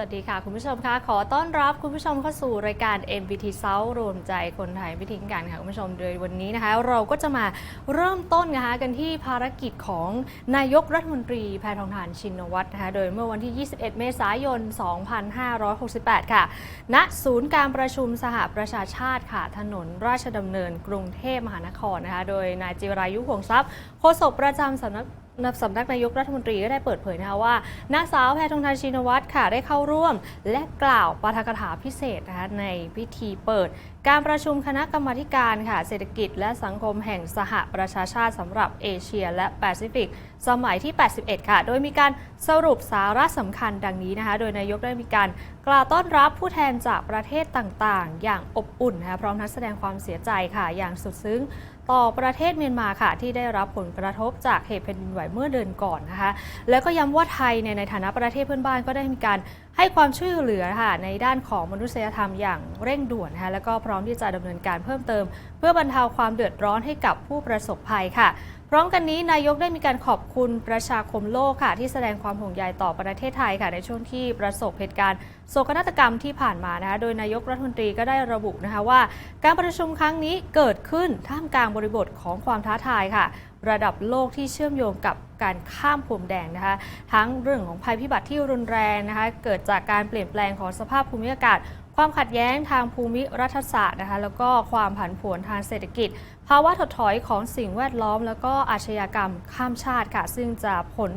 วัสดีค่ะ คุณผู้ชมคะขอต้อนรับคุณผู้ชมเข้าสู่รายการ MBT South รวมใจคนไทยไม่ทิ้งกันค่ะ คุณผู้ชมโดยวันนี้นะคะ เราก็จะมาเริ่มต้นนะคะกันที่ภารกิจของนายกรัฐมนตรีแพทองทานชินวัตรนะคะโดยเมื่อวันที่ 21 เมษายน 2568 ค่ะ ณศูนย์การประชุมสหประชาชาติค่ะ ถนนราชดำเนินกรุงเทพมหานครนะคะ โดยนายจิรายุห่วงทรัพย์โฆษกประจำสำนัก สำนักนายกรัฐมนตรีก็ได้เปิดเผยนะคะว่านางสาวแพทองทานชินวัตรค่ะได้เข้าร่วม และกล่าวปาฐกถาพิเศษนะคะในพิธีเปิด การประชุมคณะกรรมาการค่ะเศรษฐกิจและสังคมแห่งสหประชาชาติสำหรับเอเชียและแปซิฟิกสมัยที่ 81 ค่ะ โดยมีการสรุปสาระสำคัญดังนี้นะคะ โดยนายกได้มีการกล่าวต้อนรับผู้แทนจากประเทศต่างๆ อย่างอบอุ่นนะคะพร้อมทั้งแสดงความเสียใจค่ะ อย่างสุดซึ้ง ต่อประเทศเมียนมาค่ะ ที่ได้รับผลกระทบจากเหตุแผ่นดินไหวเมื่อเดือนก่อนนะคะ แล้วก็ย้ำว่าไทยในฐานะประเทศเพื่อนบ้านก็ได้มีการให้ความช่วยเหลือค่ะในด้านของมนุษยธรรมอย่างเร่งด่วนนะคะแล้วก็พร้อมที่จะดำเนินการเพิ่มเติม เพื่อบรรเทาความเดือดร้อนให้กับผู้ประสบภัยค่ะ พร้อมกันนี้นายกได้มีการขอบคุณประชาคมโลกค่ะที่แสดงความห่วงใยต่อประเทศไทยค่ะในช่วงที่ประสบเหตุการณ์โศกนาฏกรรมที่ผ่านมานะคะโดยนายกรัฐมนตรีก็ได้ระบุนะคะว่า การประชุมครั้งนี้เกิดขึ้นท่ามกลางบริบทของความท้าทายค่ะ ระดับโลกที่เชื่อมโยงกับการข้ามพรมแดนนะคะ ทั้งเรื่องของภัยพิบัติที่รุนแรงนะคะ เกิดจากการเปลี่ยนแปลงของสภาพภูมิอากาศ ความขัดแย้งทางภูมิรัฐศาสตร์นะคะแล้วก็ความผันผวนทางเศรษฐกิจ ภาวะถดถอยของสิ่งแวดล้อม แล้วก็อาชญากรรมข้ามชาติค่ะ ซึ่งจะผล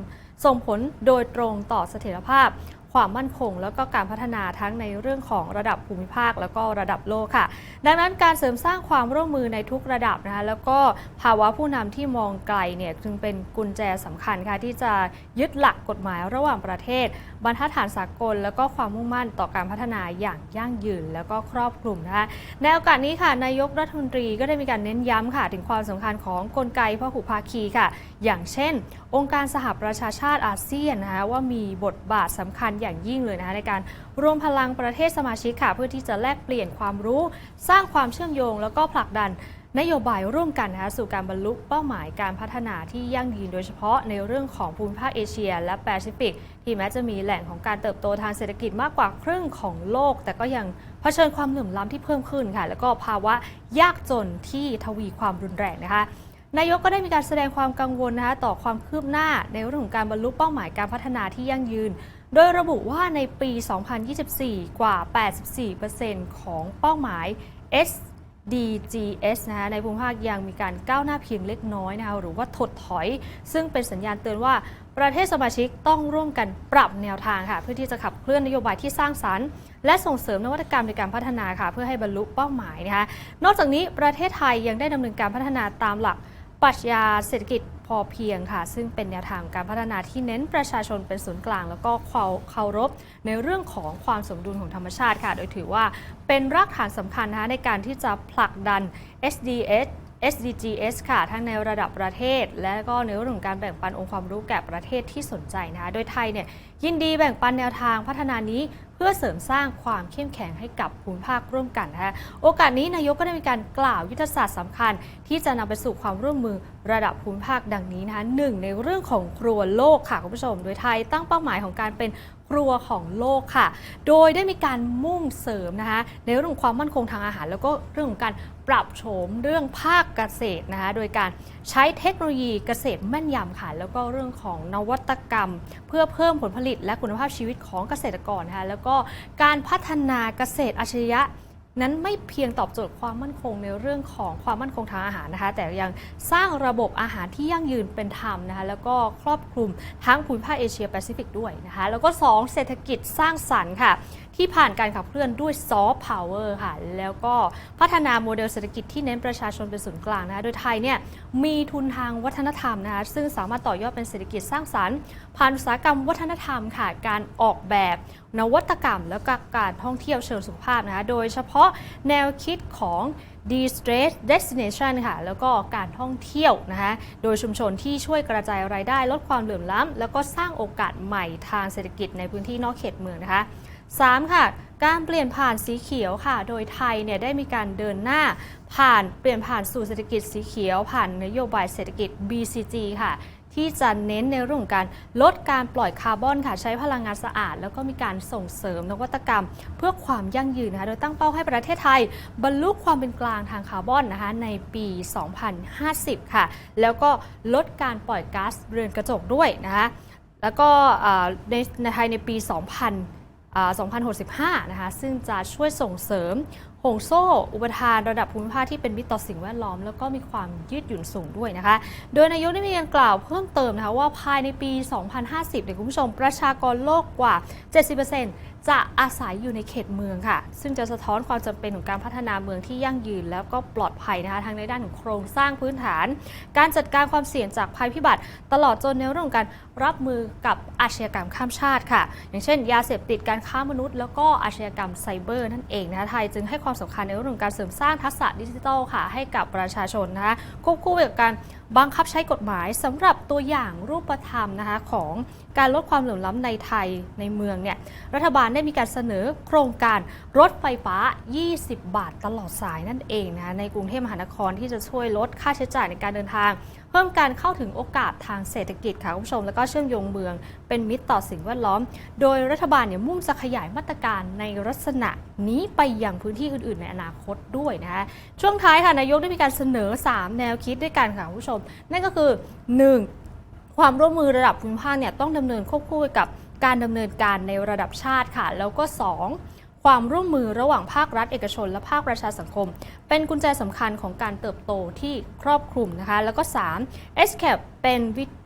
ส่งผลโดยตรงต่อเสถียรภาพ ความมั่นคง แล้วก็การพัฒนาทั้งในเรื่องของระดับภูมิภาค แล้วก็ระดับโลกค่ะ ดังนั้นการเสริมสร้างความร่วมมือในทุกระดับนะคะแล้วก็ภาวะผู้นำที่มองไกลเนี่ยจึงเป็นกุญแจสำคัญค่ะที่จะยึดหลักกฎหมายระหว่างประเทศ บรรทัดฐานสากล แล้วก็ความมุ่งมั่นต่อการพัฒนาอย่างยั่งยืน แล้วก็ครอบคลุมนะคะในโอกาสนี้ค่ะนายกรัฐมนตรีก็ได้มีการเน้นย้ำค่ะ ถึงความสำคัญของกลไกพหุภาคีค่ะ อย่างเช่น องค์การสหประชาชาติอาเซียนนะคะว่ามีบทบาทสำคัญอย่างยิ่งเลยนะคะในการรวมพลังประเทศสมาชิกค่ะ เพื่อที่จะแลกเปลี่ยนความรู้ สร้างความเชื่อมโยง แล้วก็ผลักดัน นโยบายร่วมกันนะคะสู่การบรรลุเป้าหมายการพัฒนาที่ยั่งยืนโดยเฉพาะในเรื่องของภูมิภาคเอเชีย และแปซิฟิก ที่แม้จะมีแหล่งของการเติบโตทางเศรษฐกิจมากกว่าครึ่งของโลก แต่ก็ยังเผชิญความเหลื่อมล้ำที่เพิ่มขึ้นค่ะ แล้วก็ภาวะยากจนที่ทวีความรุนแรงนะคะนายกก็ได้มีการแสดงความกังวลนะคะต่อความคืบหน้าในเรื่องของการบรรลุเป้าหมายการพัฒนาที่ยั่งยืน โดยระบุว่าในปี 2024 กว่า 84%ของเป้าหมาย DGS นะคะในภูมิภาคยังมีการก้าวหน้าเพียงเล็กน้อยนะคะหรือว่าถดถอย ซึ่งเป็นสัญญาณเตือนว่าประเทศสมาชิกต้องร่วมกันปรับแนวทางค่ะ เพื่อที่จะขับเคลื่อนนโยบายที่สร้างสรรค์ และส่งเสริมนวัตกรรมในการพัฒนาค่ะ เพื่อให้บรรลุเป้าหมายนะคะนอกจากนี้ประเทศไทยยังได้ดำเนินการพัฒนาตามหลัก ปรัชญาเศรษฐกิจพอเพียงค่ะ ซึ่งเป็นแนวทางการพัฒนาที่เน้นประชาชนเป็นศูนย์กลาง แล้วก็เคารพในเรื่องของความสมดุลของธรรมชาติค่ะ โดยถือว่าเป็นรากฐานสำคัญนะคะในการที่จะผลักดัน SDS SDGs ค่ะ ทั้งในระดับประเทศ และก็ในเรื่องของการแบ่งปันองค์ความรู้แก่ประเทศที่สนใจนะคะ โดยไทยเนี่ย ยินดีแบ่งปันแนวทางพัฒนานี้เพื่อเสริมสร้างความเข้มแข็งให้กับภูมิภาคร่วมกันนะคะโอกาสนี้นายกก็ได้มีการกล่าวยุทธศาสตร์สำคัญ ที่จะนำไปสู่ความร่วมมือระดับภูมิภาคดังนี้นะคะหนึ่งในเรื่องของครัวโลกค่ะคุณผู้ชม โดยไทยตั้งเป้าหมายของการเป็นครัวของโลกค่ะ โดยได้มีการมุ่งเสริมนะคะในเรื่องของความมั่นคงทางอาหาร แล้วก็เรื่องของการปรับโฉมเรื่องภาคเกษตรนะคะโดยการใช้เทคโนโลยีเกษตรแม่นยำค่ะแล้วก็เรื่องของนวัตกรรม เพื่อเพิ่มผลผลิตและคุณภาพชีวิตของเกษตรกรนะคะแล้วก็การพัฒนาเกษตรอัจฉริยะ นั้นไม่เพียงตอบโจทย์ความมั่นคงในเรื่องของความมั่นคงทางอาหารนะคะ แต่ยังสร้างระบบอาหารที่ยั่งยืนเป็นธรรมนะคะแล้วก็ครอบคลุมทั้งภูมิภาคเอเชียแปซิฟิกด้วยนะคะแล้วก็ 2 เศรษฐกิจสร้างสรรค์ค่ะ ที่ผ่านการขับเคลื่อนด้วยซอฟต์พาวเวอร์ค่ะ แล้วก็พัฒนาโมเดลเศรษฐกิจที่เน้นประชาชนเป็นศูนย์กลางนะคะโดยไทยเนี่ยมีทุนทางวัฒนธรรมนะคะซึ่งสามารถต่อยอดเป็นเศรษฐกิจสร้างสรรค์ผ่านอุตสาหกรรมวัฒนธรรมค่ะการออกแบบ นวัตกรรม แล้วก็การท่องเที่ยวเชิงสุขภาพนะคะโดยเฉพาะแนวคิดของ d e s t r e s s Destination ค่ะ แล้วก็การท่องเที่ยวนะคะ โดยชุมชนที่ช่วยกระจายรายได้ลดความเหลื่อมล้ำ แล้วก็สร้างโอกาสใหม่ทางเศรษฐกิจในพื้นที่นอกเขตเมืองนะคะ 3. ค่ะการเปลี่ยนผ่านสีเขียวค่ะ โดยไทยเนี่ยได้มีการเดินหน้า ผ่านเปลี่ยนผ่านสู่เศรษฐกิจสีเขียว ผ่านนโยบายเศรษฐกิจ BCG ค่ะ ที่จะเน้นในเรื่องของการลดการปล่อยคาร์บอนค่ะใช้พลังงานสะอาด แล้วก็มีการส่งเสริมนวัตกรรม เพื่อความยั่งยืนนะคะโดยตั้งเป้าให้ประเทศไทย บรรลุความเป็นกลางทางคาร์บอนนะคะในปี 2050 ค่ะ แล้วก็ลดการปล่อยก๊าซเรือนกระจกด้วยนะคะแล้วก็ในในไทยในปี 2000อ่า2065 นะคะ ซึ่งจะช่วยส่งเสริม ห่วงโซ่อุปทานระดับภูมิภาคที่เป็นมิตรต่อสิ่งแวดล้อม แล้วก็มีความยืดหยุ่นสูงด้วยนะคะ โดยนายกได้มีการกล่าวเพิ่มเติมนะคะว่าภายในปี 2050เนี่ยคุณผู้ชมประชากรโลกกว่า 70%จะอาศัยอยู่ในเขตเมืองค่ะ ซึ่งจะสะท้อนความจำเป็นของการพัฒนาเมืองที่ยั่งยืน แล้วก็ปลอดภัยนะคะทั้งในด้านของโครงสร้างพื้นฐาน การจัดการความเสี่ยงจากภัยพิบัติ ตลอดจนในเรื่องของการรับมือกับอาชญากรรมข้ามชาติค่ะ อย่างเช่น ยาเสพติดการค้ามนุษย์ แล้วก็อาชญากรรมไซเบอร์นั่นเองนะคะไทยจึงให้ความสำคัญในเรื่องของการเสริมสร้างทักษะดิจิทัลค่ะให้กับประชาชนนะคะควบคู่ไปกับการ บังคับใช้กฎหมายสำหรับตัวอย่างรูปธรรมนะคะของการลดความเหลื่อมล้ำในไทยในเมืองเนี่ยรัฐบาลได้มีการเสนอโครงการรถไฟฟ้า 20 บาทตลอดสายนั่นเองนะะในกรุงเทพมหานครที่จะช่วยลดค่าใช้จ่ายในการเดินทาง เพิ่มการเข้าถึงโอกาสทางเศรษฐกิจค่ะคุณผู้ชม แล้วก็เชื่อมโยงเมืองเป็นมิตรต่อสิ่งแวดล้อม โดยรัฐบาลเนี่ยมุ่งจะขยายมาตรการในลักษณะนี้ไปยังพื้นที่อื่น ๆ ในอนาคตด้วยนะคะช่วงท้ายค่ะนายกได้มีการเสนอ 3 แนวคิดด้วยกันค่ะคุณผู้ชมนั่นก็คือ 1. ความร่วมมือระดับภูมิภาคเนี่ยต้องดำเนินควบคู่ไปกับการดำเนินการในระดับชาติค่ะ แล้วก็ 2. ความร่วมมือระหว่างภาครัฐเอกชน และภาคประชาสังคม เป็นกุญแจสำคัญของการเติบโตที่ครอบคลุมนะคะ แล้วก็ 3. SCAP เป็น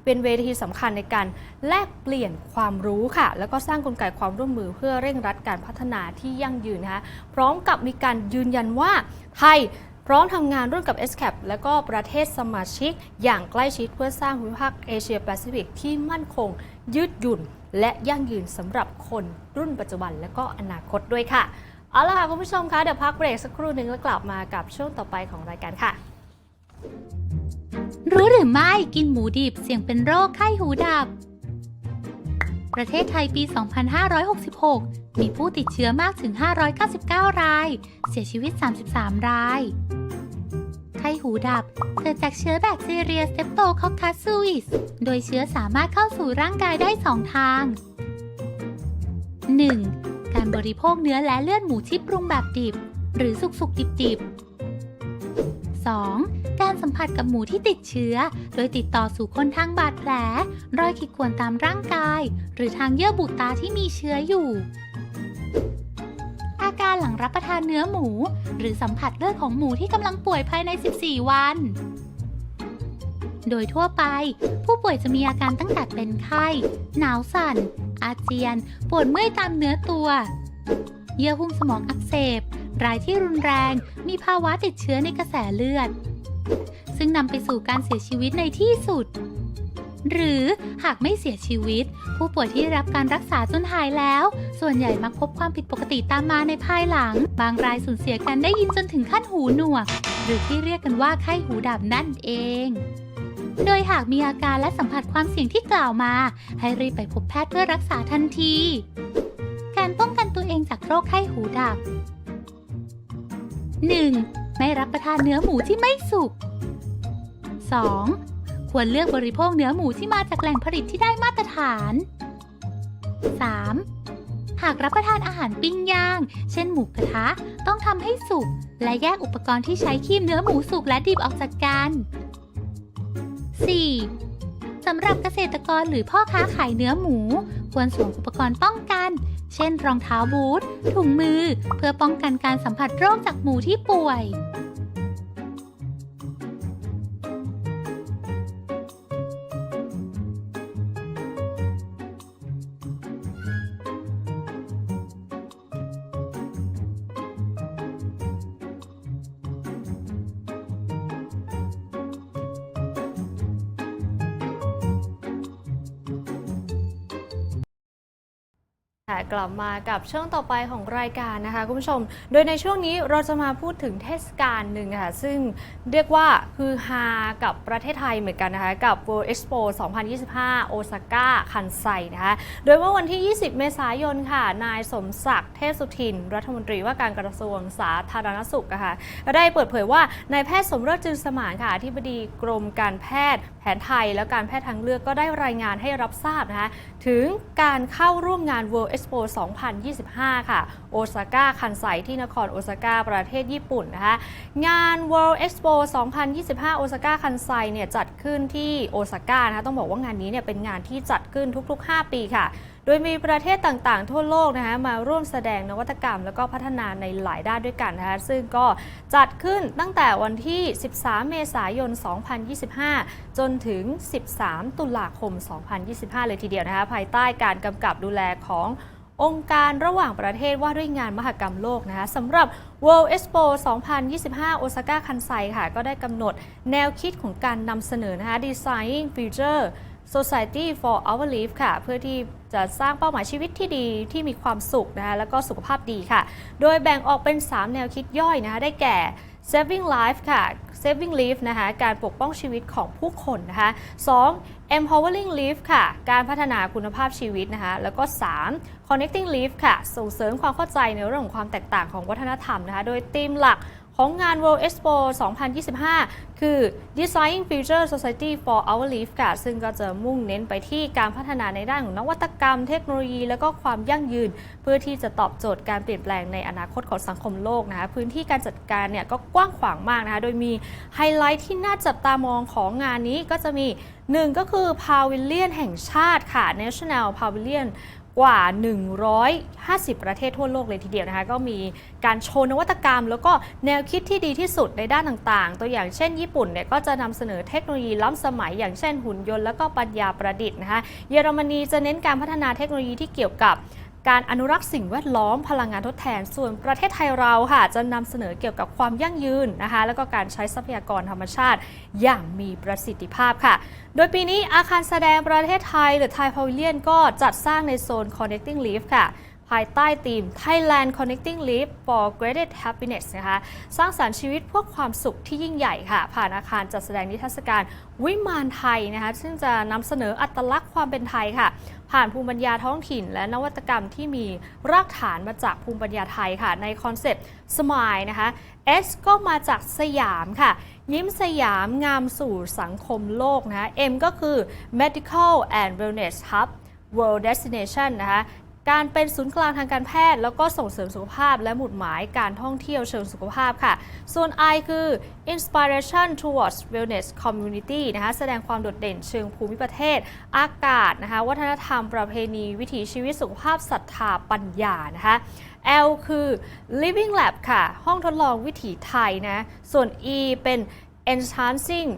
เป็นเวทีสำคัญในการแลกเปลี่ยนความรู้ค่ะ แล้วก็สร้างกลไกความร่วมมือเพื่อเร่งรัดการพัฒนาที่ยั่งยืนนะคะพร้อมกับมีการยืนยันว่าไทย พร้อมทำงานร่วมกับ SCAP และก็ประเทศสมาชิก อย่างใกล้ชิดเพื่อสร้างภูมิภาคเอเชียแปซิฟิกที่มั่นคง ยืดหยุ่น และยั่งยืนสำหรับคนรุ่นปัจจุบันและก็อนาคตด้วยค่ะ เอาล่ะค่ะคุณผู้ชมคะเดี๋ยวพักเบรกสักครู่หนึ่งแล้วกลับมากับช่วงต่อไปของรายการค่ะ รู้หรือไม่กินหมูดิบเสี่ยงเป็นโรคไข้หูดับ ประเทศไทยปี 2566 มีผู้ติดเชื้อมากถึง 599 ราย เสียชีวิต 33 ราย ไข้หูดับ เกิดจากเชื้อแบคทีเรียสเตปโตคอคคัสซูอิส โดยเชื้อสามารถเข้าสู่ร่างกายได้ 2 ทาง 1. การบริโภคเนื้อและเลือดหมูที่ปรุงแบบดิบ หรือสุกๆดิบๆ 2. การสัมผัสกับหมูที่ติดเชื้อ โดยติดต่อสู่คนทางบาดแผล รอยขีดข่วนตามร่างกาย หรือทางเยื่อบุตาที่มีเชื้ออยู่ อาการหลังรับประทานเนื้อหมู หรือสัมผัสเลือดของหมูที่กำลังป่วยภายใน 14 วัน โดยทั่วไป ผู้ป่วยจะมีอาการตั้งแต่เป็นไข้ หนาวสั่น อาเจียน ปวดเมื่อยตามเนื้อตัว เยื่อหุ้มสมองอักเสบ รายที่รุนแรง มีภาวะติดเชื้อในกระแสเลือด ซึ่งนำไปสู่การเสียชีวิตในที่สุด หรือหากไม่เสียชีวิต ผู้ป่วยที่รับการรักษาจนหายแล้ว ส่วนใหญ่มักพบความผิดปกติตามมาในภายหลัง บางรายสูญเสียการได้ยินจนถึงขั้นหูหนวก หรือที่เรียกกันว่าไข้หูดับนั่นเองโดยหากมีอาการและสัมผัสความเสี่ยงที่กล่าวมา ให้รีบไปพบแพทย์เพื่อรักษาทันที การป้องกันตัวเองจากโรคไข้หูดับ 1. ไม่รับประทานเนื้อหมูที่ไม่สุก 2. ควรเลือกบริโภคเนื้อหมูที่มาจากแหล่งผลิตที่ได้มาตรฐาน 3. หากรับประทานอาหารปิ้งย่าง เช่นหมูกระทะ ต้องทำให้สุก และแยกอุปกรณ์ที่ใช้คีบเนื้อหมูสุกและดิบออกจากกัน 4. สำหรับเกษตรกรหรือพ่อค้าขายเนื้อหมู ควรสวมอุปกรณ์ป้องกัน เช่น รองเท้าบูท ถุงมือ เพื่อป้องกันการสัมผัสโรคจากหมูที่ป่วย กลับมากับช่วงต่อไปของรายการนะคะคุณผู้ชม โดยในช่วงนี้เราจะมาพูดถึงเทศกาลหนึ่งค่ะ ซึ่งเรียกว่าคือฮากับประเทศไทยเหมือนกันนะคะ กับ World Expo 2025 โอซาก้า คันไซนะคะ โดยเมื่อวันที่ 20 เมษายนค่ะ นายสมศักดิ์เทพสุทิน รัฐมนตรีว่าการกระทรวงสาธารณสุขนะคะก็ได้เปิดเผยว่านายแพทย์สมเริศจึงสมานค่ะอธิบดีกรมการแพทย์ นไทยและการแพทย์ทางเลือกก็ได้รายงานให้รับทราบนะคะถึงการเข้าร่วมงาน World Expo 2025 ค่ะ โอซาก้าคันไซที่นครโอซาก้าประเทศญี่ปุ่นนะคะ งาน World Expo 2025 โอซาก้าคันไซเนี่ยจัดขึ้นที่โอซาก้านะคะต้องบอกว่างานนี้เนี่ยเป็นงานที่จัดขึ้นทุกๆ 5 ปีค่ะ โดยมีประเทศต่างๆ ทั่วโลกนะคะมาร่วมแสดงนวัตกรรม แล้วก็พัฒนาในหลายด้านด้วยกันนะคะซึ่งก็จัดขึ้นตั้งแต่วันที่ 13 เมษายน 2025 จนถึง 13 ตุลาคม 2025 เลยทีเดียวนะคะภายใต้การกำกับดูแลขององค์การระหว่างประเทศว่าด้วยงานมหกรรมโลกนะคะสำหรับ World Expo 2025 โอซาก้าคันไซค่ะ ก็ได้กำหนดแนวคิดของการนำเสนอนะคะ Designing Future Society for Our Life ค่ะ เพื่อที่จะสร้างเป้าหมายชีวิตที่ดีที่มีความสุขนะคะแล้วก็สุขภาพดีค่ะ โดยแบ่งออกเป็น 3 แนวคิดย่อยนะคะได้แก่ Saving Life ค่ะ Saving Life นะคะการปกป้องชีวิตของผู้คนนะคะ 2. Empowering Life ค่ะ การพัฒนาคุณภาพชีวิตนะคะแล้วก็ 3. Connecting Life ค่ะ ส่งเสริมความเข้าใจในเรื่องของความแตกต่างของวัฒนธรรมนะคะโดยธีมหลัก ของงาน World Expo 2025 คือ Designing Future Society for Our Life ค่ะ ซึ่งก็จะมุ่งเน้นไปที่การพัฒนาในด้านของนวัตกรรม เทคโนโลยี และก็ความยั่งยืน เพื่อที่จะตอบโจทย์การเปลี่ยนแปลงในอนาคตของสังคมโลกนะคะพื้นที่การจัดการเนี่ยก็กว้างขวางมากนะคะ โดยมีไฮไลท์ที่น่าจับตามองของงานนี้ก็จะมี1ก็คือพาวิเลียนแห่งชาติค่ะ National Pavilion กว่า 150 ประเทศทั่วโลกเลยทีเดียวนะคะ ก็มีการโชว์นวัตกรรม แล้วก็แนวคิดที่ดีที่สุดในด้านต่างๆ ตัวอย่างเช่นญี่ปุ่นเนี่ยก็จะนำเสนอเทคโนโลยีล้ำสมัย อย่างเช่นหุ่นยนต์แล้วก็ปัญญาประดิษฐ์นะคะ เยอรมนีจะเน้นการพัฒนาเทคโนโลยีที่เกี่ยวกับ การอนุรักษ์สิ่งแวดล้อมพลังงานทดแทน ส่วนประเทศไทยเราค่ะ จะนำเสนอเกี่ยวกับความยั่งยืนนะคะ แล้วก็การใช้ทรัพยากรธรรมชาติ อย่างมีประสิทธิภาพค่ะ โดยปีนี้อาคารแสดงประเทศไทยหรือไทยพาวิเลียนก็จัดสร้างในโซน Connecting Life ค่ะภายใต้ธีม Thailand Connecting Life for Greater Happiness นะคะ สร้างสารรค์ชีวิตเพื่อความสุขที่ยิ่งใหญ่ค่ะ ผ่านอาคารจัดแสดงนิทรรศการวิมานไทยนะคะ ซึ่งจะนำเสนออัตลักษณ์ความเป็นไทยค่ะ ผ่านภูมิปัญญาท้องถิ่น และนวัตกรรมที่มีรากฐานมาจากภูมิปัญญาไทยค่ะ ในคอนเซปต์สมัยนะคะ S ก็มาจากสยามค่ะ ยิ้มสยามงามสู่สังคมโลกนะะ M ก็คือ Medical and Wellness Hub World Destination นะคะ การเป็นศูนย์กลางทางการแพทย์ แล้วก็ส่งเสริมสุขภาพ และหมุดหมายการท่องเที่ยวเชิงสุขภาพค่ะ ส่วน I คือ Inspiration towards Wellness Community นะคะแสดงความโดดเด่นเชิงภูมิประเทศ อากาศนะคะวัฒนธรรมประเพณี วิถีชีวิตสุขภาพศรัทธาปัญญานะคะ L คือ Living Lab ค่ะ ห้องทดลองวิถีไทยนะ ส่วน E เป็น Enhancing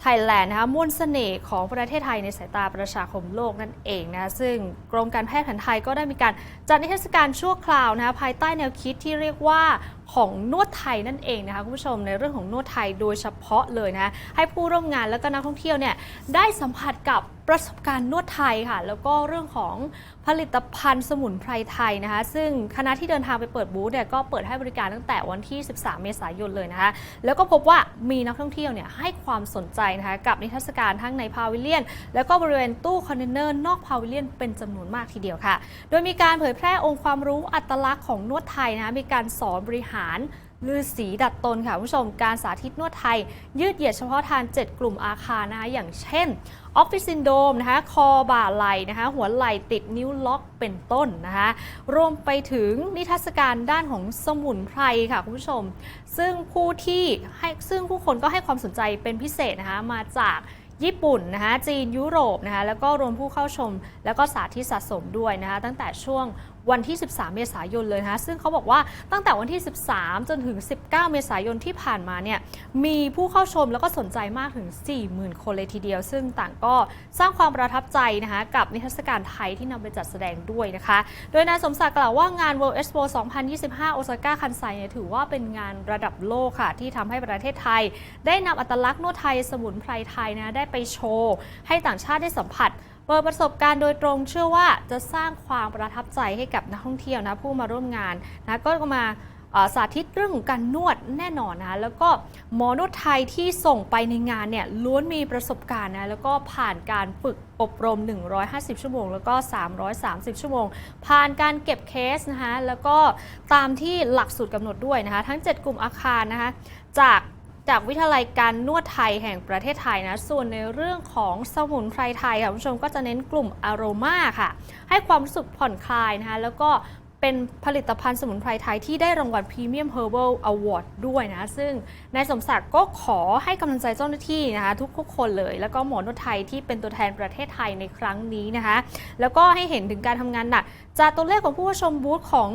ไทยแลนด์นะคะมวลเสน่ห์ของประเทศไทยในสายตาประชาคมโลกนั่นเองนะซึ่งกรมการแพทย์แผนไทยก็ได้มีการจัดนิทรรศการชั่วคราวนะคะภายใต้แนวคิดที่เรียกว่าของนวดไทยนั่นเองนะคะคุณผู้ชมในเรื่องของนวดไทยโดยเฉพาะเลยนะให้ผู้ร่วมงานและก็นักท่องเที่ยวเนี่ยได้สัมผัสกับ ประสบการณ์นวดไทยค่ะ แล้วก็เรื่องของผลิตภัณฑ์สมุนไพรไทยนะคะ ซึ่งคณะที่เดินทางไปเปิดบูธเนี่ยก็เปิดให้บริการตั้งแต่วันที่ 13 เมษายนเลยนะคะ แล้วก็พบว่ามีนักท่องเที่ยวเนี่ยให้ความสนใจนะคะกับนิทรรศการทั้งในพาวิเลียน แล้วก็บริเวณตู้คอนเทนเนอร์นอกพาวิเลียนเป็นจำนวนมากทีเดียวค่ะ โดยมีการเผยแพร่องค์ความรู้อัตลักษณ์ของนวดไทยนะคะมีการสอนบริหาร ลือสีดัดตนค่ะคุณผู้ชมการสาธิตนวดไทย ยืดเหยียดเฉพาะทาง 7 กลุ่มอาคารนะคะอย่างเช่นออฟฟิศซินโดมนะคะคอบ่าไหล่นะคะหัวไหล่ติดนิ้วล็อกเป็นต้นนะคะรวมไปถึงนิทรรศการด้านของสมุนไพรค่ะคุณผู้ชม ซึ่งผู้ที่ให้ซึ่งผู้คนก็ให้ความสนใจเป็นพิเศษนะคะมาจากญี่ปุ่นนะคะจีนยุโรปนะคะแล้วก็รวมผู้เข้าชม แล้วก็สาธิตสะสมด้วยนะคะตั้งแต่ช่วง วันที่ 13 เมษายนเลยนะคะซึ่งเขาบอกว่าตั้งแต่วันที่ 13 จนถึง 19 เมษายนที่ผ่านมาเนี่ยมีผู้เข้าชมแล้วก็สนใจมากถึง 40,000 คนเลยทีเดียว ซึ่งต่างก็สร้างความประทับใจนะคะกับนิทรรศการไทยที่นำไปจัดแสดงด้วยนะคะ โดยนายสมศักดิ์กล่าวว่างาน World Expo 2025 โอซาก้าคันไซเนี่ยถือว่าเป็นงานระดับโลกค่ะ ที่ทำให้ประเทศไทย ได้นำอัตลักษณ์นวดไทยสมุนไพรไทยนะได้ไปโชว์ ให้ต่างชาติได้สัมผัส เปิดประสบการณ์โดยตรงเชื่อว่าจะสร้างความประทับใจให้กับนักท่องเที่ยวนะผู้มาร่วมงานนะก็มาสาธิตเรื่องของการนวดแน่นอนนะคะแล้วก็หมอนวดไทยที่ส่งไปในงานเนี่ยล้วนมีประสบการณ์นะแล้วก็ผ่านการฝึกอบรม 150 ชั่วโมง แล้วก็ 330 ชั่วโมง ผ่านการเก็บเคสนะคะแล้วก็ตามที่หลักสูตรกำหนดด้วยนะคะทั้ง 7 กลุ่มอาคารนะคะจาก จากวิทยาลัยการนวดไทยแห่งประเทศไทยนะ ส่วนในเรื่องของสมุนไพรไทยค่ะคุณผู้ชมก็จะเน้นกลุ่มอโรมาค่ะ ให้ความรู้สึกผ่อนคลายนะคะ แล้วก็เป็นผลิตภัณฑ์สมุนไพรไทยที่ได้รางวัล Premium Herbal Award ด้วยนะ ซึ่งนายสมศักดิ์ก็ขอให้กำลังใจเจ้าหน้าที่นะคะ ทุกๆคนเลย แล้วก็หมอนวดไทยที่เป็นตัวแทนประเทศไทยในครั้งนี้นะคะ แล้วก็ให้เห็นถึงการทำงานหนักจากตัวเลขของผู้ชมบูธของ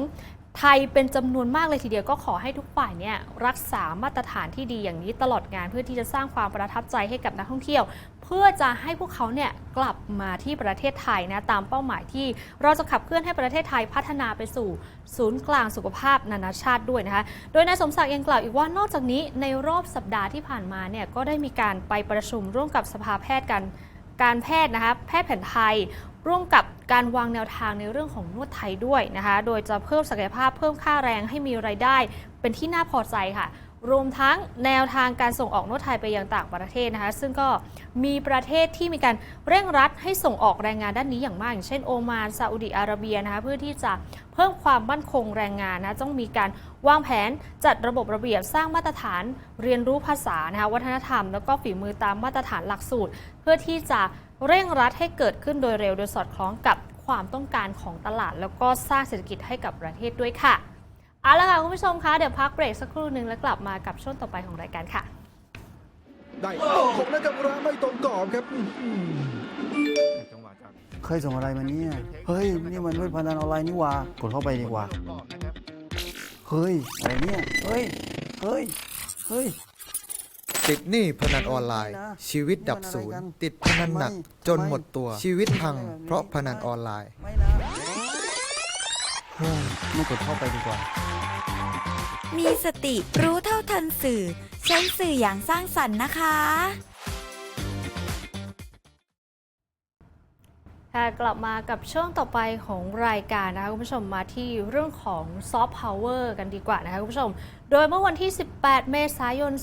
ไทยเป็นจำนวนมากเลยทีเดียวก็ขอให้ทุกฝ่ายเนี่ยรักษามาตรฐานที่ดีอย่างนี้ตลอดงานเพื่อที่จะสร้างความประทับใจให้กับนักท่องเที่ยว เพื่อจะให้พวกเขาเนี่ยกลับมาที่ประเทศไทยนะตามเป้าหมายที่เราจะขับเคลื่อนให้ประเทศไทยพัฒนาไปสู่ศูนย์กลางสุขภาพนานาชาติด้วยนะคะ โดยนายสมศักดิ์ยังกล่าวอีกว่านอกจากนี้ในรอบสัปดาห์ที่ผ่านมาเนี่ยก็ได้มีการไปประชุมร่วมกับสภาแพทย์กันการแพทย์นะคะแพทย์แผนไทยร่วมกับ การวางแนวทางในเรื่องของนวดไทยด้วยนะคะ โดยจะเพิ่มศักยภาพเพิ่มค่าแรงให้มีไรายได้เป็นที่น่าพอใจค่ะ รวมทั้งแนวทางการส่งออกนวดไทยไปยังต่างประเทศนะคะ ซึ่งก็มีประเทศที่มีการเร่งรัดให้ส่งออกแรงงานด้านนี้อย่างมาก อย่างเช่นโอมานซาอุดิอาระเบียนะคะเพื่อที่จะเพิ่มความมั่นคงแรงงานนะต้องมีการวางแผนจัดระบบระเบียบสร้างมาตรฐานเรียนรู้ภาษานะคะวัฒนธรรม แล้วก็ฝีมือตามมาตรฐานหลักสูตร เพื่อที่จะ เร่งรัดให้เกิดขึ้นโดยเร็วโดยสอดคล้องกับความต้องการของตลาด แล้วก็สร้างเศรษฐกิจให้กับประเทศด้วยค่ะเอาละค่ะคุณผู้ชมคะเดี๋ยวพักเบรกสักครู่หนึ่งแล้วกลับมากับช่วงต่อไปของรายการค่ะ ได้โอ้คมนะครับร้างไม่ตรงกรอบครับอื้อหือจังหวะจากเคยส่งอะไรมาเนี่ยเฮ้ยนี่มันเว็บพนันออนไลน์นี่หว่ากดเข้าไปดีกว่าเฮ้ยอะไรเนี่ยเฮ้ยเฮ้ยเฮ้ย ติดหนี้พนันออนไลน์ ชีวิตดับศูนย์ติดพนันหนักจนหมดตัวชีวิตพัง เพราะพนันออนไลน์ไม่นะเฮ้ยไม่กดเข้าไปดีกว่า มีสติรู้เท่าทันสื่อ ใช้สื่ออย่างสร้างสรรค์นะคะ ค่ะกลับมากับช่วงต่อไปของรายการนะคะคุณผู้ชมมาที่เรื่องของซอฟต์พาวเวอร์กันดีกว่านะคะคุณผู้ชม โดยเมื่อวันที่ 18 เมษายน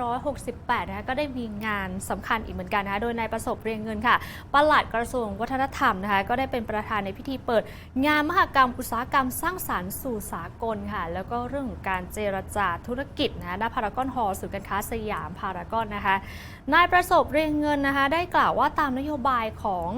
2568 นะคะก็ได้มีงานสำคัญอีกเหมือนกันนะคะโดยนายประสบเรียงเงินค่ะปลัดกระทรวงวัฒนธรรมนะคะก็ได้เป็นประธานในพิธีเปิด งานมหกรรมอุตสาหกรรมสร้างสรรค์สู่สากลค่ะแล้วก็เรื่องของการเจรจาธุรกิจนะคะณพารากอนฮอลล์ศูนย์การค้าสยามพารากอนนะคะนายประสบเรียงเงินนะคะได้กล่าวว่าตามนโยบายของ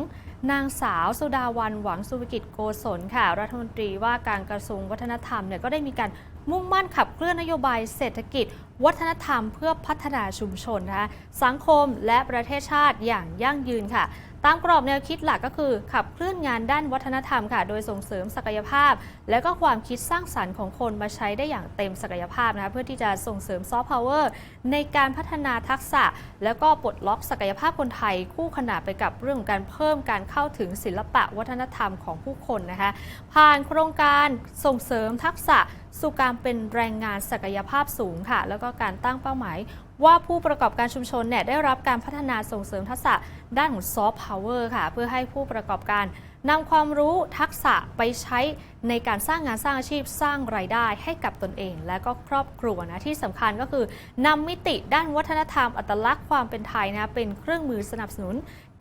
นางสาวสุดาวันหวังสุภกิจโกศลค่ะ รัฐมนตรีว่าการกระทรวงวัฒนธรรมเนี่ยก็ได้มีการมุ่งมั่นขับเคลื่อนนโยบายเศรษฐกิจ วัฒนธรรมเพื่อพัฒนาชุมชนนะคะสังคมและประเทศชาติอย่างยั่งยืนค่ะ ตามกรอบแนวคิดหลักก็คือ ขับเคลื่อนงานด้านวัฒนธรรมค่ะ โดยส่งเสริมศักยภาพ และก็ความคิดสร้างสรรค์ของคนมาใช้ได้อย่างเต็มศักยภาพนะคะเพื่อที่จะส่งเสริมซอฟต์พาวเวอร์ในการพัฒนาทักษะ แล้วก็ปลดล็อกศักยภาพคนไทย คู่ขนานไปกับเรื่องการเพิ่มการเข้าถึงศิลปะวัฒนธรรมของผู้คนนะคะผ่านโครงการส่งเสริมทักษะสู่การเป็นแรงงานศักยภาพสูงค่ะ แล้วก็การตั้งเป้าหมาย ว่าผู้ประกอบการชุมชนเนี่ยได้รับการพัฒนาส่งเสริมทักษะด้านของซอฟต์พาวเวอร์ค่ะ เพื่อให้ผู้ประกอบการนำความรู้ทักษะไปใช้ในการสร้างงานสร้างอาชีพสร้างรายได้ให้กับตนเอง และก็ครอบครัวนะที่สำคัญก็คือนำมิติด้านวัฒนธรรมอัตลักษณ์ความเป็นไทยนะเป็นเครื่องมือสนับสนุน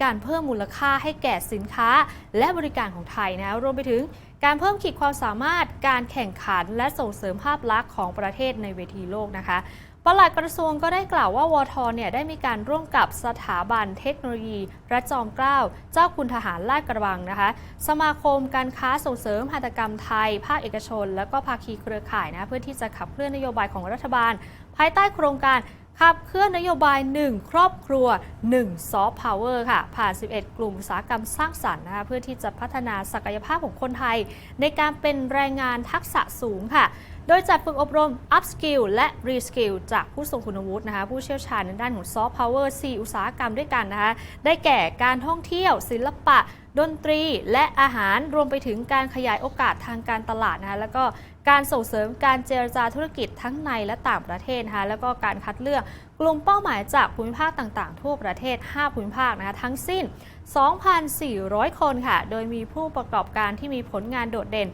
การเพิ่มมูลค่าให้แก่สินค้า และบริการของไทยนะรวมไปถึงการเพิ่มขีดความสามารถการแข่งขันและส่งเสริมภาพลักษณ์ของประเทศในเวทีโลกนะคะ ปลัดกระทรวงก็ได้กล่าวว่าวทเนี่ยได้มีการร่วมกับสถาบันเทคโนโลยีพระจอมเกล้าเจ้าคุณทหารลาดกระบังนะคะ สมาคมการค้าส่งเสริมหัตถกรรมไทย ภาคเอกชน และก็ภาคีเครือข่ายนะเพื่อที่จะขับเคลื่อนนโยบายของรัฐบาล ภายใต้โครงการ ขับเคลื่อนนโยบาย 1 ครอบครัว1ซอฟต์พาวเวอร์ค่ะ ผ่าน 11 กลุ่มอุตสาหกรรมสร้างสรรค์นะคะเพื่อที่จะพัฒนาศักยภาพของคนไทย ในการเป็นแรงงานทักษะสูงค่ะ โดยจัดฝึกอบรม Up Skill และ Re Skill จากผู้ทรงคุณวุฒินะคะผู้เชี่ยวชาญในด้านของซอฟต์พาวเวอร์4อุตสาหกรรมด้วยกันนะคะได้แก่การท่องเที่ยว ศิลปะ ดนตรี และอาหารรวมไปถึงการขยายโอกาสทางการตลาดนะคะแล้วก็ การส่งเสริมการเจรจาธุรกิจทั้งในและต่างประเทศนะคะแล้วก็การคัดเลือกกลุ่มเป้าหมายจากภูมิภาคต่างๆ ทั่วประเทศ 5 ภูมิภาคนะคะทั้งสิ้น 2,400 คนค่ะ โดยมีผู้ประกอบการที่มีผลงานโดดเด่น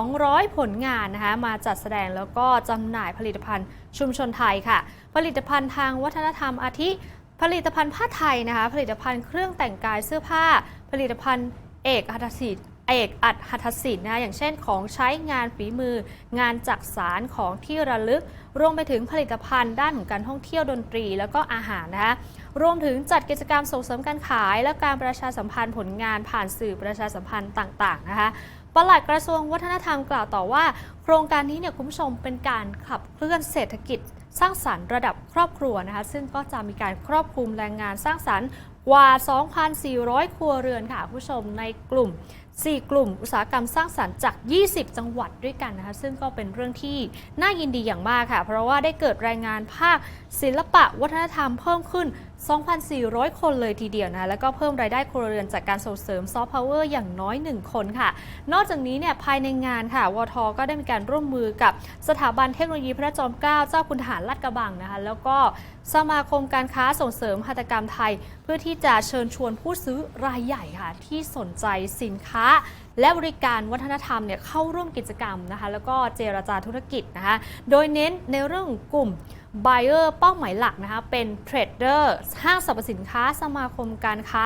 200 ผลงานนะคะมาจัดแสดงแล้วก็จำหน่ายผลิตภัณฑ์ชุมชนไทยค่ะ ผลิตภัณฑ์ทางวัฒนธรรมอาทิ ผลิตภัณฑ์ผ้าไทยนะคะ ผลิตภัณฑ์เครื่องแต่งกายเสื้อผ้า ผลิตภัณฑ์เอกอัตสิทธิ์ เอกอัดหัตถศิลป์นะอย่างเช่นของใช้งานฝีมือ งานจักสารของที่ระลึก รวมไปถึงผลิตภัณฑ์ด้านของการท่องเที่ยวดนตรี แล้วก็อาหารนะคะรวมถึงจัดกิจกรรมส่งเสริมการขาย และการประชาสัมพันธ์ผลงานผ่านสื่อประชาสัมพันธ์ต่างๆนะคะปลัดกระทรวงวัฒนธรรมกล่าวต่อว่า โครงการนี้เนี่ยคุณผู้ชมเป็นการขับเคลื่อนเศรษฐกิจ สร้างสรรค์ระดับครอบครัวนะคะซึ่งก็จะมีการครอบคลุมแรงงานสร้างสรรค์กว่า 2,400 ครัวเรือนค่ะคุณผู้ชมในกลุ่ม 4 กลุ่มอุตสาหกรรมสร้างสรรค์จาก 20 จังหวัดด้วยกันนะคะ ซึ่งก็เป็นเรื่องที่น่ายินดีอย่างมากค่ะ เพราะว่าได้เกิดแรงงานภาคศิลปะวัฒนธรรมเพิ่มขึ้น 2,400 คนเลยทีเดียวนะ แล้วก็เพิ่มรายได้ครัวเรือนจากการส่งเสริมซอฟต์พาวเวอร์อย่างน้อย 1 คนค่ะ นอกจากนี้เนี่ยภายในงานค่ะ วท ก็ได้มีการร่วมมือกับสถาบันเทคโนโลยีพระจอมเกล้าเจ้าคุณทหารลาดกระบังนะคะ แล้วก็สมาคมการค้าส่งเสริมหัตถกรรมไทย เพื่อที่จะเชิญชวนผู้ซื้อรายใหญ่ค่ะ ที่สนใจสินค้า และบริการวัฒนธรรมเนี่ยเข้าร่วมกิจกรรมนะคะ แล้วก็เจรจาธุรกิจนะคะ โดยเน้นในเรื่องกลุ่ม Buyer เป้าหมายหลักนะคะเป็นเทรดเดอร์ห้างสรรพสินค้าสมาคมการค้า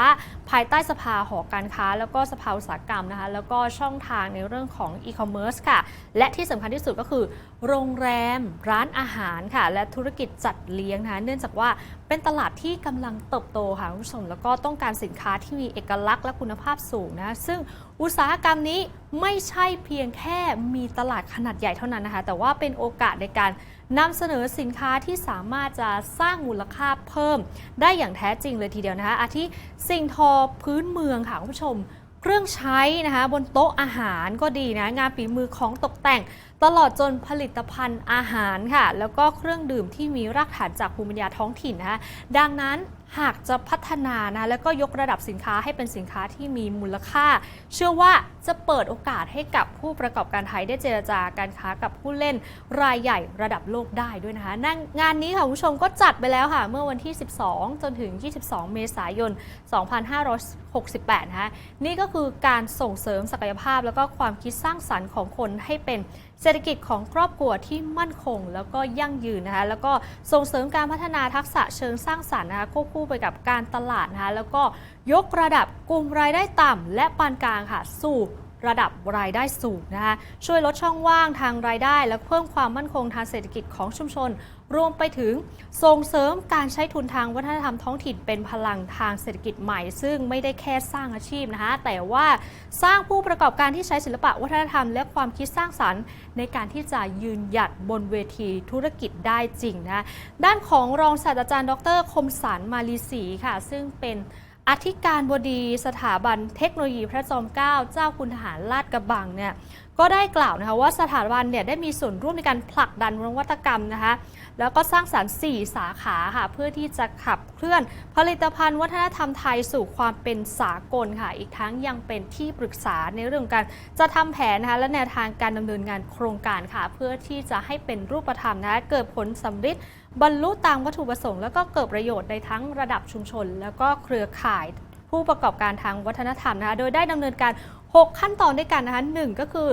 ภายใต้สภาหอการค้า แล้วก็สภาอุตสาหกรรมนะคะแล้วก็ช่องทางในเรื่องของอีคอมเมิร์ซค่ะ และที่สำคัญที่สุดก็คือ โรงแรม ร้านอาหารค่ะ และธุรกิจจัดเลี้ยงนะคะเนื่องจากว่าเป็นตลาดที่กำลังเติบโตค่ะคุณผู้ชมแล้วก็ต้องการสินค้าที่มีเอกลักษณ์และคุณภาพสูงนะซึ่งอุตสาหกรรมนี้ไม่ใช่เพียงแค่มีตลาดขนาดใหญ่เท่านั้นนะคะแต่ว่าเป็นโอกาสในการ นำเสนอสินค้าที่สามารถจะสร้างมูลค่าเพิ่ม ได้อย่างแท้จริงเลยทีเดียวนะคะ อาทิสิ่งทอพื้นเมืองค่ะคุณผู้ชม เครื่องใช้นะคะบนโต๊ะอาหารก็ดีนะ งานฝีมือของตกแต่ง ตลอดจนผลิตภัณฑ์อาหารค่ะ แล้วก็เครื่องดื่มที่มีรากฐานจากภูมิปัญญาท้องถิ่นนะคะดังนั้น หากจะพัฒนานะแล้วก็ยกระดับสินค้าให้เป็นสินค้าที่มีมูลค่า เชื่อว่าจะเปิดโอกาสให้กับผู้ประกอบการไทยได้เจรจาการค้ากับผู้เล่นรายใหญ่ระดับโลกได้ด้วยนะคะงงานนี้ค่ะคุณผู้ชมก็จัดไปแล้วค่ะ เมื่อวันที่ 12 จนถึง 22 เมษายน 2568 นะคะนี่ก็คือการส่งเสริมศักยภาพแล้วก็ความคิดสร้างสรรค์ของคนให้เป็น เศรษฐกิจของครอบครัวที่มั่นคง แล้วก็ยั่งยืนนะคะแล้วก็ส่งเสริมการพัฒนาทักษะเชิงสร้างสรรค์นะคะควบคู่ไปกับการตลาดนะคะแล้วก็ยกระดับกลุ่มรายได้ต่ำและปานกลางค่ะสู่ ระดับรายได้สูงนะคะช่วยลดช่องว่างทางรายได้ และเพิ่มความมั่นคงทางเศรษฐกิจของชุมชน รวมไปถึงส่งเสริมการใช้ทุนทางวัฒนธรรมท้องถิ่นเป็นพลังทางเศรษฐกิจใหม่ ซึ่งไม่ได้แค่สร้างอาชีพนะคะแต่ว่าสร้างผู้ประกอบการที่ใช้ศิลปะวัฒนธรรม และความคิดสร้างสรรค์ ในการที่จะยืนหยัดบนเวทีธุรกิจได้จริงนะด้านของรองศาสตราจารย์ ดร คมสันมาลีศรีค่ะ ซึ่งเป็น อธิการบดีสถาบันเทคโนโลยีพระจอมเกล้าเจ้าคุณทหารลาดกระบังเนี่ยก็ได้กล่าวนะคะว่าสถาบันเนี่ยได้มีส่วนร่วมในการผลักดันนวัตกรรมนะคะแล้วก็สร้างสารรค์ 4 สาขาค่ะเพื่อที่จะขับเคลื่อนผลิตภัณฑ์วัฒนธรรมไทยสู่ความเป็นสากลค่ะ อีกทั้งยังเป็นที่ปรึกษาในเรื่องการจะทำแผนนะคะและแนวทางการดำเนินงานโครงการค่ะ เพื่อที่จะให้เป็นรูปธรรมนะคะเกิดผลสำเร็จ บรรลุตามวัตถุประสงค์ แล้วก็เกิดประโยชน์ในทั้งระดับชุมชน แล้วก็เครือข่ายผู้ประกอบการทางวัฒนธรรมนะคะโดยได้ดำเนินการ 6 ขั้นตอนด้วยกันนะคะหนึ่งก็คือ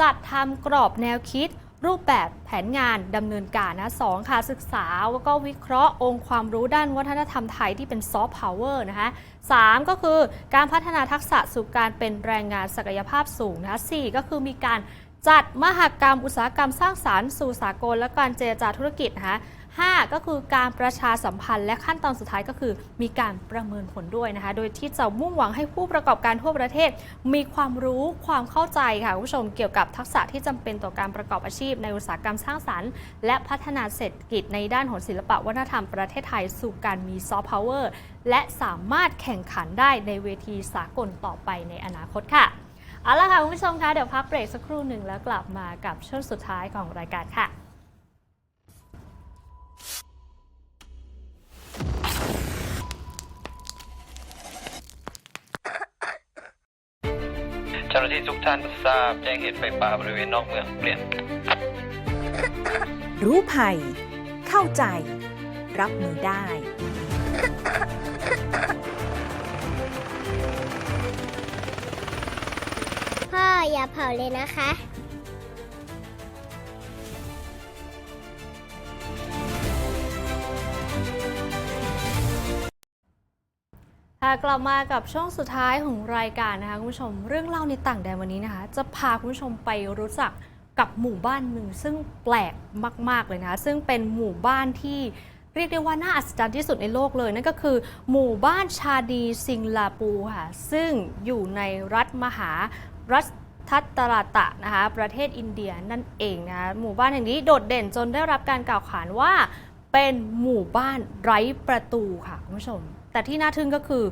จัดทำกรอบแนวคิด รูปแบบแผนงานดำเนินการนะสองค่ะศึกษาแล้วก็วิเคราะห์องค์ความรู้ด้านวัฒนธรรมไทยที่เป็นซอฟต์พาวเวอร์นะคะสามก็คือการพัฒนาทักษะสู่การเป็นแรงงานศักยภาพสูงนะคะสี่ก็คือมีการจัดมหกรรมอุตสาหกรรมสร้างสารรค์สู่สากลและการเจรจาธุรกิจนะคะ 5 ก็คือการประชาสัมพันธ์และขั้นตอนสุดท้ายก็คือ มีการประเมินผลด้วยนะคะ โดยที่จะมุ่งหวังให้ผู้ประกอบการทั่วประเทศ มีความรู้ความเข้าใจค่ะคุณผู้ชมเกี่ยวกับทักษะที่จำเป็นต่อการประกอบอาชีพ ในอุตสาหกรรมสร้างสรรค์ และพัฒนาเศรษฐกิจในด้านของศิลปะวัฒนธรรมประเทศไทยสู่การมีซอฟต์พาวเวอร์และสามารถแข่งขันได้ในเวทีสากลต่อไปในอนาคตค่ะเอาละค่ะคุณผู้ชมคะเดี๋ยวพักเบรกสักครู่หนึ่งแล้วกลับมากับช่วงสุดท้ายของรายการค่ะาหน้าที่ทุกท่านทราบแจ้งเหตุไฟป่าบริเวณนอกเมืองเปลี่ยน รู้ภัย เข้าใจ รับมือได้ พ่ออย่าเผาเลยนะคะ กลับมากับช่วงสุดท้ายของรายการนะคะคุณผู้ชม เรื่องเล่าในต่างแดนวันนี้นะคะ จะพาคุณผู้ชมไปรู้จักกับหมู่บ้านหนึ่งซึ่งแปลกมาก ๆ เลยนะคะซึ่งเป็นหมู่บ้านที่เรียกได้ว่าน่าอัศจรรย์ที่สุดในโลกเลย นั่นก็คือ หมู่บ้านชาดีซิงลาปูค่ะ ซึ่งอยู่ในรัฐมหารัฐทัตตาราตะนะคะประเทศอินเดียนั่นเองนะคะหมู่บ้านแห่งนี้โดดเด่นจนได้รับการกล่าวขานว่า เป็นหมู่บ้านไร้ประตูค่ะคุณผู้ชม แต่ที่น่าทึ่งก็คือ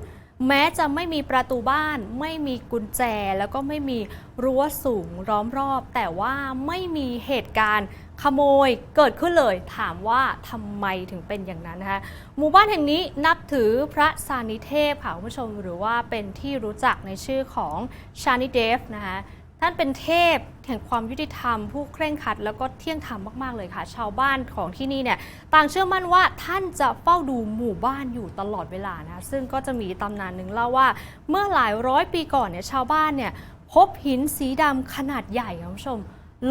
แม้จะไม่มีประตูบ้าน ไม่มีกุญแจแล้วก็ไม่มีรั้วสูงล้อมรอบ แต่ว่าไม่มีเหตุการณ์ขโมยเกิดขึ้นเลยถามว่าทำไมถึงเป็นอย่างนั้นนะคะหมู่บ้านแห่งนี้นับถือพระสานิเทพค่ะคุณผู้ชมหรือว่าเป็นที่รู้จักในชื่อของชานิเดฟนะคะ ท่านเป็นเทพแห่งความยุติธรรม ผู้เคร่งครัด แล้วก็เที่ยงธรรมมาก ๆ เลยค่ะ ชาวบ้านของที่นี่เนี่ยต่างเชื่อมั่นว่าท่านจะเฝ้าดูหมู่บ้านอยู่ตลอดเวลานะซึ่งก็จะมีตำนานหนึ่งเล่าว่า เมื่อหลายร้อยปีก่อนเนี่ยชาวบ้านเนี่ยพบหินสีดำขนาดใหญ่คุณผู้ชม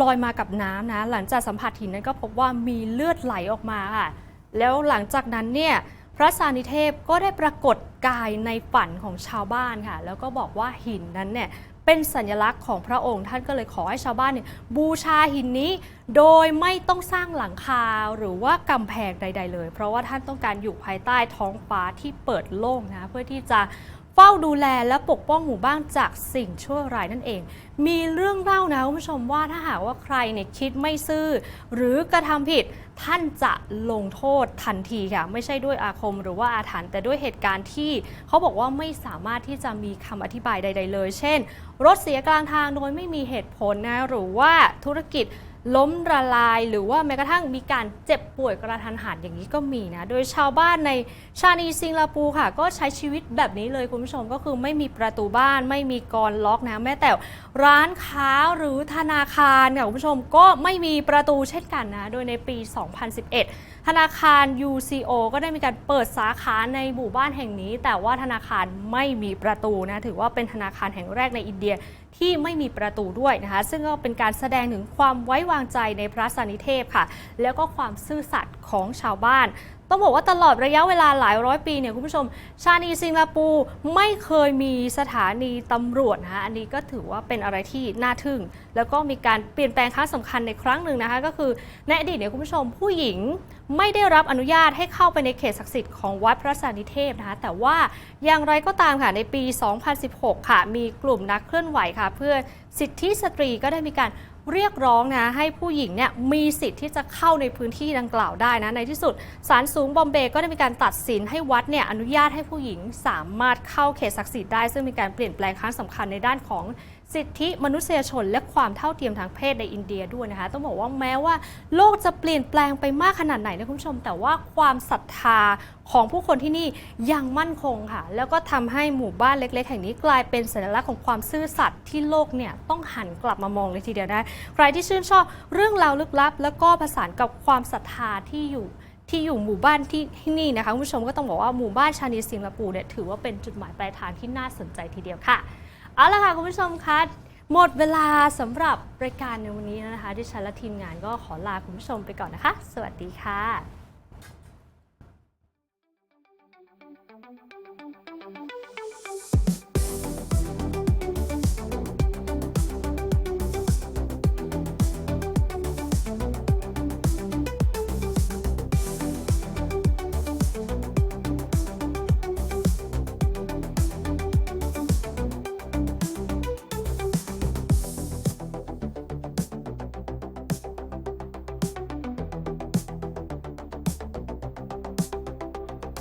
ลอยมากับน้ำนะ หลังจากสัมผัสหินนั้นก็พบว่ามีเลือดไหลออกมาค่ะแล้วหลังจากนั้นเนี่ยพระสานิเทพก็ได้ปรากฏกายในฝันของชาวบ้านค่ะ แล้วก็บอกว่าหินนั้นเนี่ย เป็นสัญลักษณ์ของพระองค์ ท่านก็เลยขอให้ชาวบ้านเนี่ยบูชาหินนี้ โดยไม่ต้องสร้างหลังคาหรือว่ากำแพงใด ๆ เลย เพราะว่าท่านต้องการอยู่ภายใต้ท้องฟ้าที่เปิดโล่งนะเพื่อที่จะ เฝ้าดูแลและปกป้องหมู่บ้านจากสิ่งชั่วร้ายนั่นเอง มีเรื่องเล่านะคุณผู้ชมว่าถ้าหากว่าใครเนี่ยคิดไม่ซื่อ หรือกระทำผิดท่านจะลงโทษทันทีค่ะ ไม่ใช่ด้วยอาคมหรือว่าอาถรรพ์แต่ด้วยเหตุการณ์ที่เขาบอกว่าไม่สามารถที่จะมีคำอธิบายใด ๆ เลย เช่น รถเสียกลางทางโดยไม่มีเหตุผลนะหรือว่าธุรกิจ ล้มละลายหรือว่าแม้กระทั่งมีการเจ็บป่วยกระทันหันอย่างนี้ก็มีนะ โดยชาวบ้านในชานีซิงลาปูค่ะ ก็ใช้ชีวิตแบบนี้เลยคุณผู้ชมก็คือไม่มีประตูบ้านไม่มีกรล็อกนะแม้แต่ร้านค้าหรือธนาคารเนี่ยคุณผู้ชมก็ไม่มีประตูเช่นกันนะ โดยในปี 2011 ธนาคาร UCO ก็ได้มีการเปิดสาขาในหมู่บ้านแห่งนี้ แต่ว่าธนาคารไม่มีประตูนะถือว่าเป็นธนาคารแห่งแรกในอินเดีย ที่ไม่มีประตูด้วยนะคะ ซึ่งก็เป็นการแสดงถึงความไว้วางใจในพระสานิเทพค่ะ แล้วก็ความซื่อสัตย์ของชาวบ้าน ต้องบอกว่าตลอดระยะเวลาหลายร้อยปีเนี่ยคุณผู้ชม ชานีสิงคโปร์ไม่เคยมีสถานีตำรวจนะคะอันนี้ก็ถือว่าเป็นอะไรที่น่าทึ่ง แล้วก็มีการเปลี่ยนแปลงครั้งสำคัญในครั้งหนึ่งนะคะ ก็คือในอดีตเนี่ยคุณผู้ชมผู้หญิงไม่ได้รับอนุญาตให้เข้าไปในเขตศักดิ์สิทธิ์ของวัดพระสานิเทพนะคะแต่ว่าอย่างไรก็ตามค่ะในปี 2016 ค่ะ มีกลุ่มนักเคลื่อนไหวค่ะ เพื่อสิทธิสตรีก็ได้มีการ เรียกร้องนะให้ผู้หญิงเนี่ยมีสิทธิ์ที่จะเข้าในพื้นที่ดังกล่าวได้นะในที่สุดศาลสูงบอมเบย์ก็ได้มีการตัดสินให้วัดเนี่ยอนุญาตให้ผู้หญิงสามารถเข้าเขตศักดิ์สิทธิ์ได้ ซึ่งมีการเปลี่ยนแปลงครั้งสำคัญในด้านของ สิทธิมนุษยชน และความเท่าเทียมทางเพศในอินเดียด้วยนะคะ ต้องบอกว่าแม้ว่าโลกจะเปลี่ยนแปลงไปมากขนาดไหนนะคุณผู้ชม แต่ว่าความศรัทธาของผู้คนที่นี่ยังมั่นคงค่ะ แล้วก็ทำให้หมู่บ้านเล็ก ๆ แห่งนี้กลายเป็นสัญลักษณ์ของความซื่อสัตย์ที่โลกเนี่ยต้องหันกลับมามองเลยทีเดียวนะใครที่ชื่นชอบเรื่องราวลึกลับ แล้วก็ผสานกับความศรัทธาที่อยู่ที่อยู่หมู่บ้านที่ที่นี่นะคะคุณผู้ชมก็ต้องบอกว่าหมู่บ้านชานีสิงคโปร์เนี่ยถือว่าเป็นจุดหมายปลายทางที่น่าสนใจทีเดียวค่ะ เอาละค่ะคุณผู้ชมคะหมดเวลาสำหรับรายการในวันนี้นะคะที่ฉันและทีมงานก็ขอลาคุณผู้ชมไปก่อนนะคะ สวัสดีค่ะ